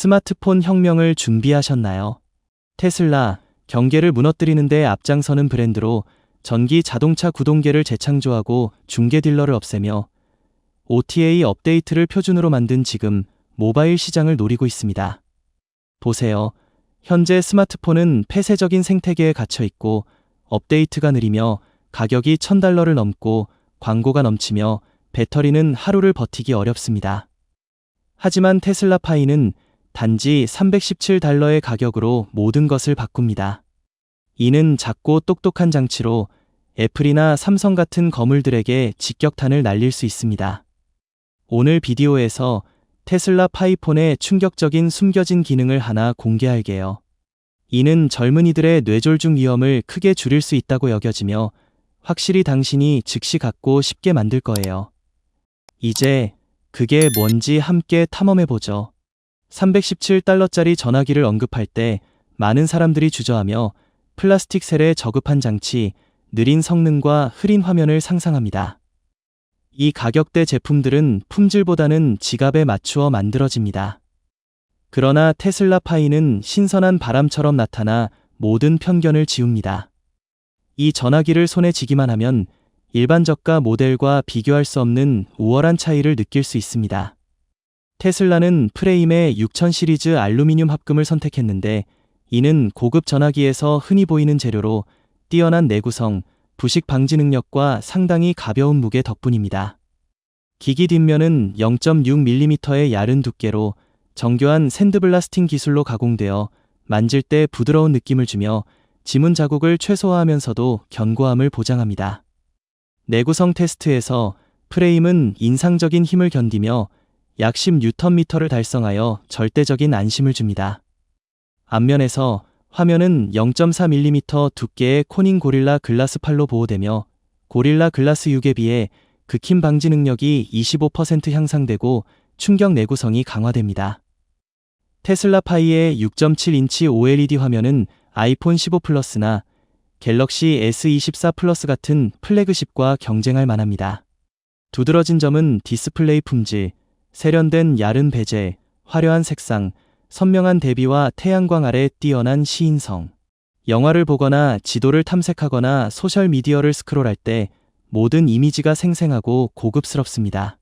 스마트폰 혁명을 준비하셨나요? 테슬라, 경계를 무너뜨리는데 앞장서는 브랜드로 전기 자동차 구동계를 재창조하고 중개 딜러를 없애며 OTA 업데이트를 표준으로 만든 지금 모바일 시장을 노리고 있습니다. 보세요. 현재 스마트폰은 폐쇄적인 생태계에 갇혀 있고 업데이트가 느리며 가격이 1000달러를 넘고 광고가 넘치며 배터리는 하루를 버티기 어렵습니다. 하지만 테슬라 파이는 단지 317달러의 가격으로 모든 것을 바꿉니다. 이는 작고 똑똑한 장치로 애플이나 삼성 같은 거물들에게 직격탄을 날릴 수 있습니다. 오늘 비디오에서 테슬라 파이폰의 충격적인 숨겨진 기능을 하나 공개할게요. 이는 젊은이들의 뇌졸중 위험을 크게 줄일 수 있다고 여겨지며 확실히 당신이 즉시 갖고 쉽게 만들 거예요. 이제 그게 뭔지 함께 탐험해보죠. 317달러짜리 전화기를 언급할 때 많은 사람들이 주저하며 플라스틱 셀에 저급한 장치, 느린 성능과 흐린 화면을 상상합니다. 이 가격대 제품들은 품질보다는 지갑에 맞추어 만들어집니다. 그러나 테슬라 파이는 신선한 바람처럼 나타나 모든 편견을 지웁니다. 이 전화기를 손에 쥐기만 하면 일반 저가 모델과 비교할 수 없는 우월한 차이를 느낄 수 있습니다. 테슬라는 프레임의 6000 시리즈 알루미늄 합금을 선택했는데 이는 고급 전화기에서 흔히 보이는 재료로 뛰어난 내구성, 부식 방지 능력과 상당히 가벼운 무게 덕분입니다. 기기 뒷면은 0.6mm의 얇은 두께로 정교한 샌드블라스팅 기술로 가공되어 만질 때 부드러운 느낌을 주며 지문 자국을 최소화하면서도 견고함을 보장합니다. 내구성 테스트에서 프레임은 인상적인 힘을 견디며 약 10Nm를 달성하여 절대적인 안심을 줍니다. 앞면에서 화면은 0.4mm 두께의 코닝 고릴라 글라스 팔로 보호되며 고릴라 글라스 6에 비해 극힘 방지 능력이 25% 향상되고 충격 내구성이 강화됩니다. 테슬라 파이의 6.7인치 OLED 화면은 아이폰 15 플러스나 갤럭시 S24 플러스 같은 플래그십과 경쟁할 만합니다. 두드러진 점은 디스플레이 품질, 세련된 얇은 베젤, 화려한 색상, 선명한 대비와 태양광 아래 뛰어난 시인성. 영화를 보거나 지도를 탐색하거나 소셜미디어를 스크롤할 때 모든 이미지가 생생하고 고급스럽습니다.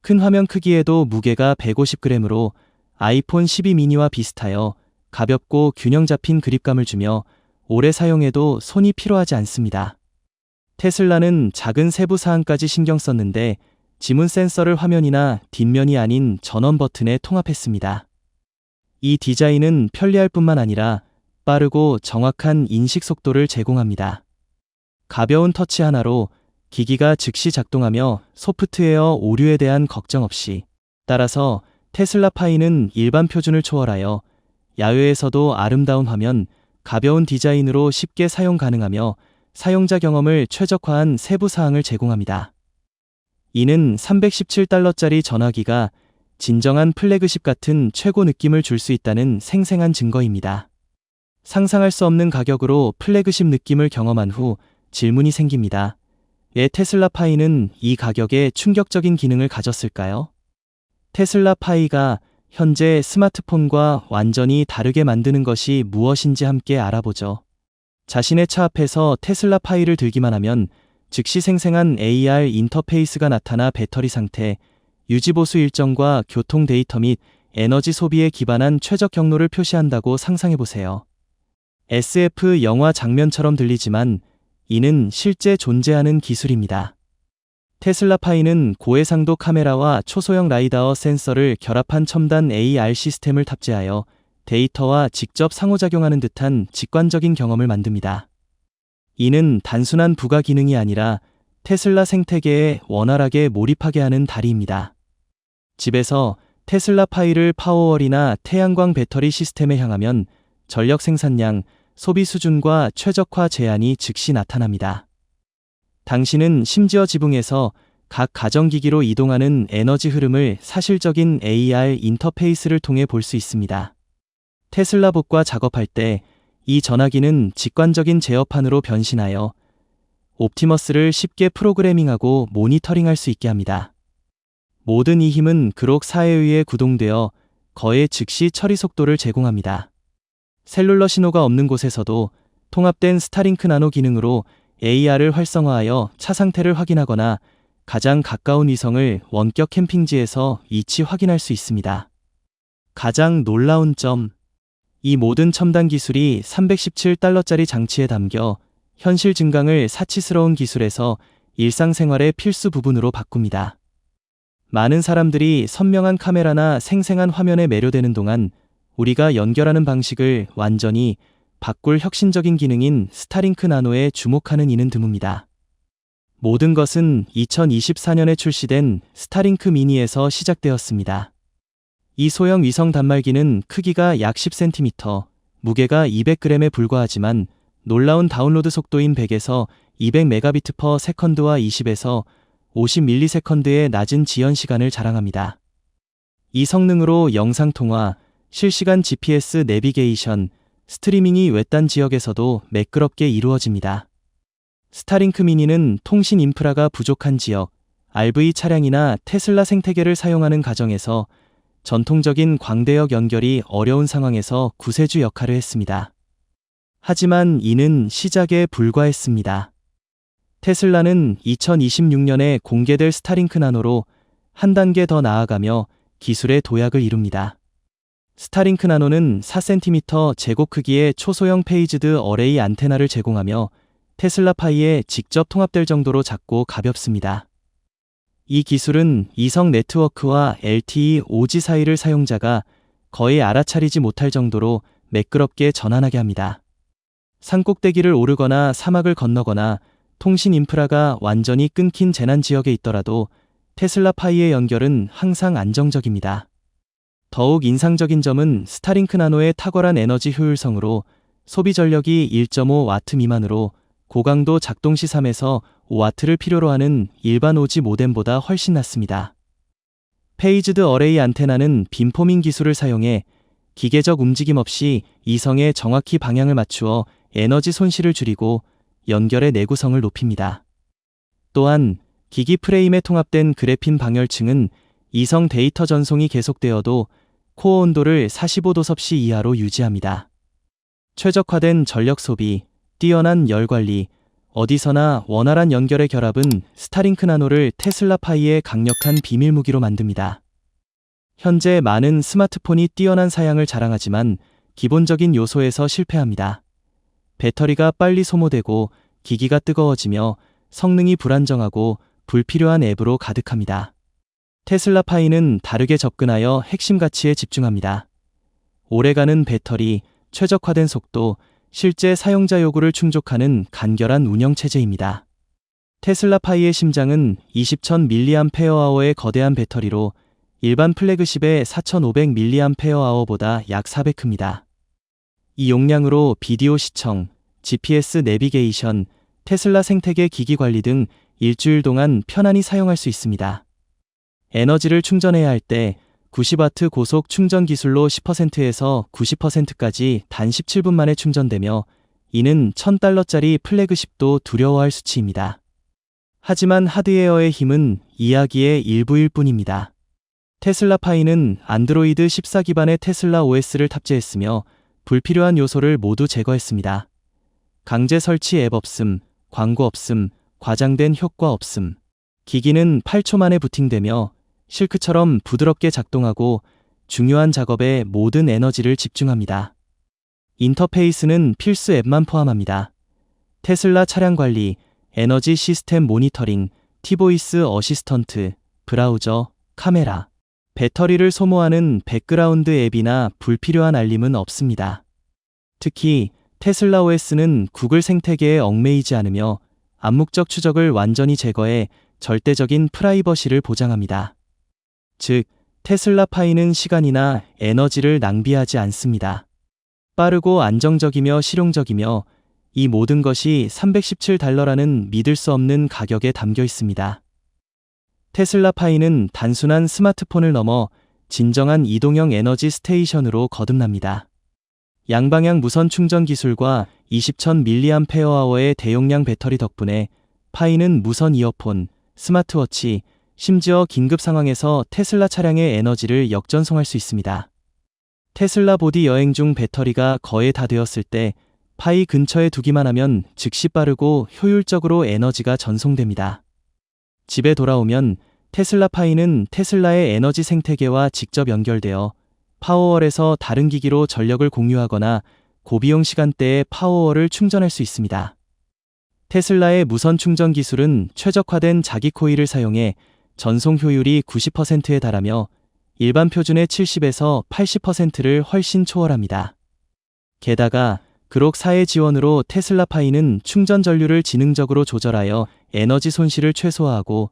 큰 화면 크기에도 무게가 150g으로 아이폰 12 미니와 비슷하여 가볍고 균형 잡힌 그립감을 주며 오래 사용해도 손이 피로하지 않습니다. 테슬라는 작은 세부 사항까지 신경 썼는데 지문 센서를 화면이나 뒷면이 아닌 전원 버튼에 통합했습니다. 이 디자인은 편리할 뿐만 아니라 빠르고 정확한 인식 속도를 제공합니다. 가벼운 터치 하나로 기기가 즉시 작동하며 소프트웨어 오류에 대한 걱정 없이 따라서 테슬라 파이는 일반 표준을 초월하여 야외에서도 아름다운 화면, 가벼운 디자인으로 쉽게 사용 가능하며 사용자 경험을 최적화한 세부 사항을 제공합니다. 이는 317달러짜리 전화기가 진정한 플래그십 같은 최고 느낌을 줄 수 있다는 생생한 증거입니다. 상상할 수 없는 가격으로 플래그십 느낌을 경험한 후 질문이 생깁니다. 왜 테슬라 파이는 이 가격에 충격적인 기능을 가졌을까요? 테슬라 파이가 현재 스마트폰과 완전히 다르게 만드는 것이 무엇인지 함께 알아보죠. 자신의 차 앞에서 테슬라 파이를 들기만 하면 즉시 생생한 AR 인터페이스가 나타나 배터리 상태, 유지보수 일정과 교통 데이터 및 에너지 소비에 기반한 최적 경로를 표시한다고 상상해보세요. SF 영화 장면처럼 들리지만 이는 실제 존재하는 기술입니다. 테슬라 파이는 고해상도 카메라와 초소형 라이다어 센서를 결합한 첨단 AR 시스템을 탑재하여 데이터와 직접 상호작용하는 듯한 직관적인 경험을 만듭니다. 이는 단순한 부가 기능이 아니라 테슬라 생태계에 원활하게 몰입하게 하는 다리입니다. 집에서 테슬라 파이를 파워월이나 태양광 배터리 시스템에 향하면 전력 생산량, 소비 수준과 최적화 제한이 즉시 나타납니다. 당신은 심지어 지붕에서 각 가정기기로 이동하는 에너지 흐름을 사실적인 AR 인터페이스를 통해 볼 수 있습니다. 테슬라복과 작업할 때 이 전화기는 직관적인 제어판으로 변신하여 옵티머스를 쉽게 프로그래밍하고 모니터링할 수 있게 합니다. 모든 이 힘은 그록 4에 의해 구동되어 거의 즉시 처리 속도를 제공합니다. 셀룰러 신호가 없는 곳에서도 통합된 스타링크 나노 기능으로 AR을 활성화하여 차 상태를 확인하거나 가장 가까운 위성을 원격 캠핑지에서 이치 확인할 수 있습니다. 가장 놀라운 점. 이 모든 첨단 기술이 317달러짜리 장치에 담겨 현실 증강을 사치스러운 기술에서 일상생활의 필수 부분으로 바꿉니다. 많은 사람들이 선명한 카메라나 생생한 화면에 매료되는 동안 우리가 연결하는 방식을 완전히 바꿀 혁신적인 기능인 스타링크 나노에 주목하는 이는 드뭅니다. 모든 것은 2024년에 출시된 스타링크 미니에서 시작되었습니다. 이 소형 위성 단말기는 크기가 약 10cm, 무게가 200g에 불과하지만 놀라운 다운로드 속도인 100에서 200mbps/s와 20에서 50ms의 낮은 지연 시간을 자랑합니다. 이 성능으로 영상 통화, 실시간 GPS 내비게이션, 스트리밍이 외딴 지역에서도 매끄럽게 이루어집니다. 스타링크 미니는 통신 인프라가 부족한 지역, RV 차량이나 테슬라 생태계를 사용하는 가정에서 전통적인 광대역 연결이 어려운 상황에서 구세주 역할을 했습니다. 하지만 이는 시작에 불과했습니다. 테슬라는 2026년에 공개될 스타링크 나노로 한 단계 더 나아가며 기술의 도약을 이룹니다. 스타링크 나노는 4cm 제곱 크기의 초소형 페이지드 어레이 안테나를 제공하며 테슬라 파이에 직접 통합될 정도로 작고 가볍습니다. 이 기술은 이성 네트워크와 LTE 5G 사이를 사용자가 거의 알아차리지 못할 정도로 매끄럽게 전환하게 합니다. 산꼭대기를 오르거나 사막을 건너거나 통신 인프라가 완전히 끊긴 재난 지역에 있더라도 테슬라 파이의 연결은 항상 안정적입니다. 더욱 인상적인 점은 스타링크 나노의 탁월한 에너지 효율성으로 소비 전력이 1.5 와트 미만으로 고강도 작동 시 3에서 5와트를 필요로 하는 일반 오지 모뎀보다 훨씬 낮습니다. 페이즈드 어레이 안테나는 빔포밍 기술을 사용해 기계적 움직임 없이 이성에 정확히 방향을 맞추어 에너지 손실을 줄이고 연결의 내구성을 높입니다. 또한 기기 프레임에 통합된 그래핀 방열층은 이성 데이터 전송이 계속되어도 코어 온도를 45도 섭씨 이하로 유지합니다. 최적화된 전력 소비, 뛰어난 열 관리, 어디서나 원활한 연결의 결합은 스타링크 나노를 테슬라 파이의 강력한 비밀 무기로 만듭니다. 현재 많은 스마트폰이 뛰어난 사양을 자랑하지만 기본적인 요소에서 실패합니다. 배터리가 빨리 소모되고 기기가 뜨거워지며 성능이 불안정하고 불필요한 앱으로 가득합니다. 테슬라 파이는 다르게 접근하여 핵심 가치에 집중합니다. 오래가는 배터리, 최적화된 속도, 실제 사용자 요구를 충족하는 간결한 운영 체제입니다. 테슬라 파이의 심장은 20,000mAh의 거대한 배터리로 일반 플래그십의 4,500mAh보다 약 400크입니다. 이 용량으로 비디오 시청, GPS 내비게이션, 테슬라 생태계 기기 관리 등 일주일 동안 편안히 사용할 수 있습니다. 에너지를 충전해야 할 때 90W 고속 충전 기술로 10%에서 90%까지 단 17분 만에 충전되며 이는 1000달러짜리 플래그십도 두려워할 수치입니다. 하지만 하드웨어의 힘은 이야기의 일부일 뿐입니다. 테슬라 파이는 안드로이드 14 기반의 테슬라 OS를 탑재했으며 불필요한 요소를 모두 제거했습니다. 강제 설치 앱 없음, 광고 없음, 과장된 효과 없음. 기기는 8초 만에 부팅되며 실크처럼 부드럽게 작동하고 중요한 작업에 모든 에너지를 집중합니다. 인터페이스는 필수 앱만 포함합니다. 테슬라 차량 관리, 에너지 시스템 모니터링, 티보이스 어시스턴트, 브라우저, 카메라. 배터리를 소모하는 백그라운드 앱이나 불필요한 알림은 없습니다. 특히 테슬라 OS는 구글 생태계에 얽매이지 않으며 암묵적 추적을 완전히 제거해 절대적인 프라이버시를 보장합니다. 즉, 테슬라 파이는 시간이나 에너지를 낭비하지 않습니다. 빠르고 안정적이며 실용적이며 이 모든 것이 317달러라는 믿을 수 없는 가격에 담겨 있습니다. 테슬라 파이는 단순한 스마트폰을 넘어 진정한 이동형 에너지 스테이션으로 거듭납니다. 양방향 무선 충전 기술과 20,000mAh의 대용량 배터리 덕분에 파이는 무선 이어폰, 스마트워치, 심지어 긴급 상황에서 테슬라 차량의 에너지를 역전송할 수 있습니다. 테슬라 보디 여행 중 배터리가 거의 다 되었을 때 파이 근처에 두기만 하면 즉시 빠르고 효율적으로 에너지가 전송됩니다. 집에 돌아오면 테슬라 파이는 테슬라의 에너지 생태계와 직접 연결되어 파워월에서 다른 기기로 전력을 공유하거나 고비용 시간대에 파워월을 충전할 수 있습니다. 테슬라의 무선 충전 기술은 최적화된 자기 코일을 사용해 전송 효율이 90%에 달하며 일반 표준의 70에서 80%를 훨씬 초월합니다. 게다가 그록 4의 지원으로 테슬라 파이는 충전 전류를 지능적으로 조절하여 에너지 손실을 최소화하고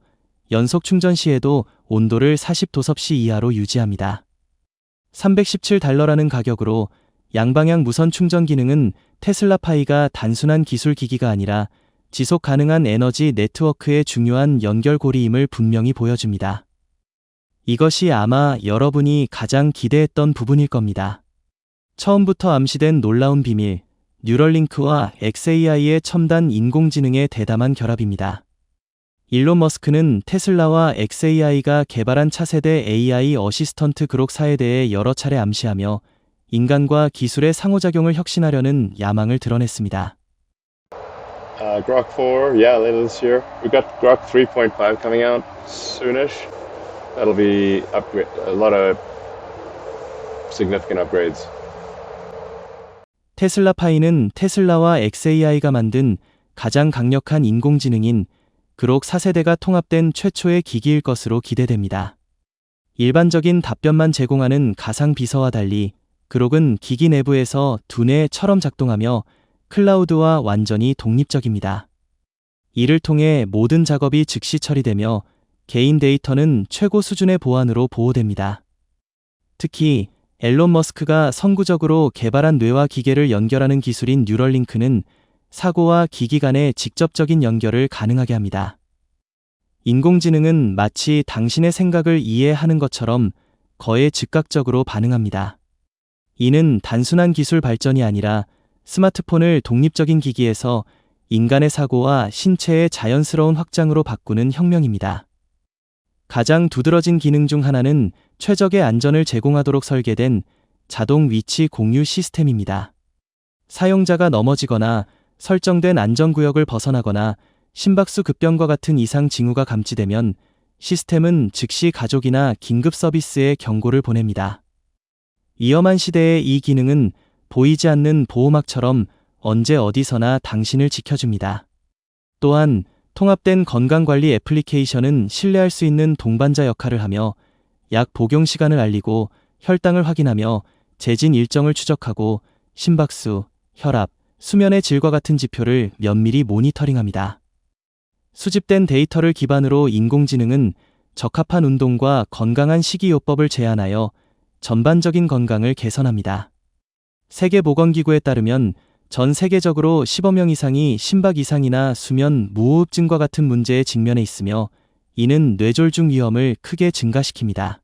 연속 충전 시에도 온도를 40도 섭씨 이하로 유지합니다. 317달러라는 가격으로 양방향 무선 충전 기능은 테슬라 파이가 단순한 기술 기기가 아니라 지속 가능한 에너지 네트워크의 중요한 연결고리임을 분명히 보여줍니다. 이것이 아마 여러분이 가장 기대했던 부분일 겁니다. 처음부터 암시된 놀라운 비밀, 뉴럴링크와 XAI의 첨단 인공지능의 대담한 결합입니다. 일론 머스크는 테슬라와 XAI가 개발한 차세대 AI 어시스턴트 그록 4에 대해 여러 차례 암시하며 인간과 기술의 상호작용을 혁신하려는 야망을 드러냈습니다. Uh, Grok 4, yeah, later this year. We got Grok 3.5 coming out soonish. That'll be upgrade a lot of significant upgrades. 테슬라 파이는 테슬라와 XAI가 만든 가장 강력한 인공지능인 그록 4세대가 통합된 최초의 기기일 것으로 기대됩니다. 일반적인 답변만 제공하는 가상 비서와 달리 그록은 기기 내부에서 두뇌처럼 작동하며 클라우드와 완전히 독립적입니다. 이를 통해 모든 작업이 즉시 처리되며 개인 데이터는 최고 수준의 보안으로 보호됩니다. 특히 앨런 머스크가 선구적으로 개발한 뇌와 기계를 연결하는 기술인 뉴럴링크는 사고와 기기 간의 직접적인 연결을 가능하게 합니다. 인공지능은 마치 당신의 생각을 이해하는 것처럼 거의 즉각적으로 반응합니다. 이는 단순한 기술 발전이 아니라 스마트폰을 독립적인 기기에서 인간의 사고와 신체의 자연스러운 확장으로 바꾸는 혁명입니다. 가장 두드러진 기능 중 하나는 최적의 안전을 제공하도록 설계된 자동 위치 공유 시스템입니다. 사용자가 넘어지거나 설정된 안전구역을 벗어나거나 심박수 급변과 같은 이상 징후가 감지되면 시스템은 즉시 가족이나 긴급 서비스에 경고를 보냅니다. 위험한 시대의 이 기능은 보이지 않는 보호막처럼 언제 어디서나 당신을 지켜줍니다. 또한 통합된 건강관리 애플리케이션은 신뢰할 수 있는 동반자 역할을 하며 약 복용 시간을 알리고 혈당을 확인하며 재진 일정을 추적하고 심박수, 혈압, 수면의 질과 같은 지표를 면밀히 모니터링합니다. 수집된 데이터를 기반으로 인공지능은 적합한 운동과 건강한 식이요법을 제안하여 전반적인 건강을 개선합니다. 세계보건기구에 따르면 전 세계적으로 15명 이상이 심박 이상이나 수면 무호흡증과 같은 문제에 직면해 있으며 이는 뇌졸중 위험을 크게 증가시킵니다.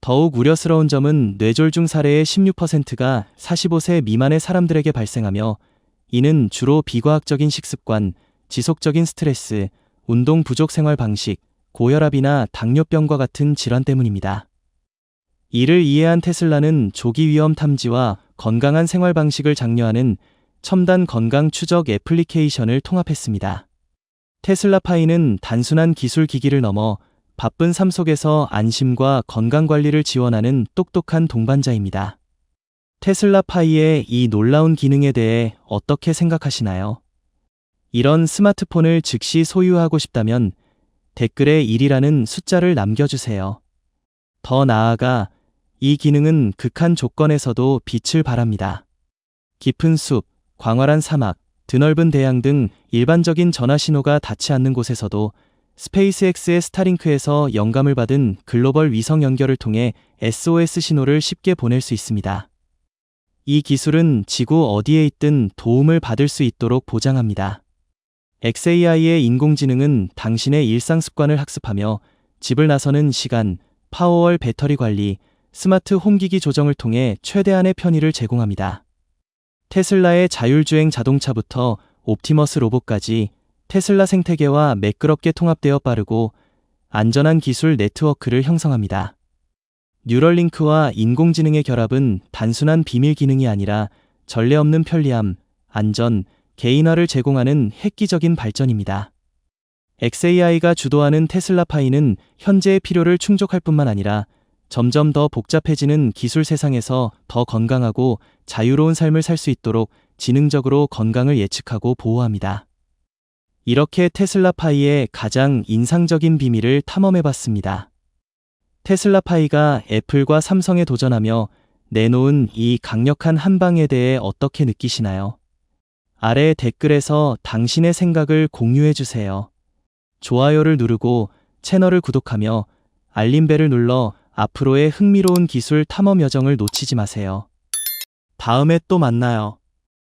더욱 우려스러운 점은 뇌졸중 사례의 16%가 45세 미만의 사람들에게 발생하며 이는 주로 비과학적인 식습관, 지속적인 스트레스, 운동 부족 생활 방식, 고혈압이나 당뇨병과 같은 질환 때문입니다. 이를 이해한 테슬라는 조기 위험 탐지와 건강한 생활 방식을 장려하는 첨단 건강 추적 애플리케이션을 통합했습니다. 테슬라 파이는 단순한 기술 기기를 넘어 바쁜 삶 속에서 안심과 건강 관리를 지원하는 똑똑한 동반자입니다. 테슬라 파이의 이 놀라운 기능에 대해 어떻게 생각하시나요? 이런 스마트폰을 즉시 소유하고 싶다면 댓글에 1이라는 숫자를 남겨주세요. 더 나아가 이 기능은 극한 조건에서도 빛을 발합니다. 깊은 숲, 광활한 사막, 드넓은 대양 등 일반적인 전화 신호가 닿지 않는 곳에서도 스페이스X의 스타링크에서 영감을 받은 글로벌 위성 연결을 통해 SOS 신호를 쉽게 보낼 수 있습니다. 이 기술은 지구 어디에 있든 도움을 받을 수 있도록 보장합니다. XAI의 인공지능은 당신의 일상 습관을 학습하며 집을 나서는 시간, 파워월 배터리 관리, 스마트 홈기기 조정을 통해 최대한의 편의를 제공합니다. 테슬라의 자율주행 자동차부터 옵티머스 로봇까지 테슬라 생태계와 매끄럽게 통합되어 빠르고 안전한 기술 네트워크를 형성합니다. 뉴럴링크와 인공지능의 결합은 단순한 비밀 기능이 아니라 전례 없는 편리함, 안전, 개인화를 제공하는 획기적인 발전입니다. XAI가 주도하는 테슬라 파이는 현재의 필요를 충족할 뿐만 아니라 점점 더 복잡해지는 기술 세상에서 더 건강하고 자유로운 삶을 살 수 있도록 지능적으로 건강을 예측하고 보호합니다. 이렇게 테슬라 파이의 가장 인상적인 비밀을 탐험해 봤습니다. 테슬라 파이가 애플과 삼성에 도전하며 내놓은 이 강력한 한방에 대해 어떻게 느끼시나요? 아래 댓글에서 당신의 생각을 공유해 주세요. 좋아요를 누르고 채널을 구독하며 알림벨을 눌러 앞으로의 흥미로운 기술 탐험 여정을 놓치지 마세요. 다음에 또 만나요.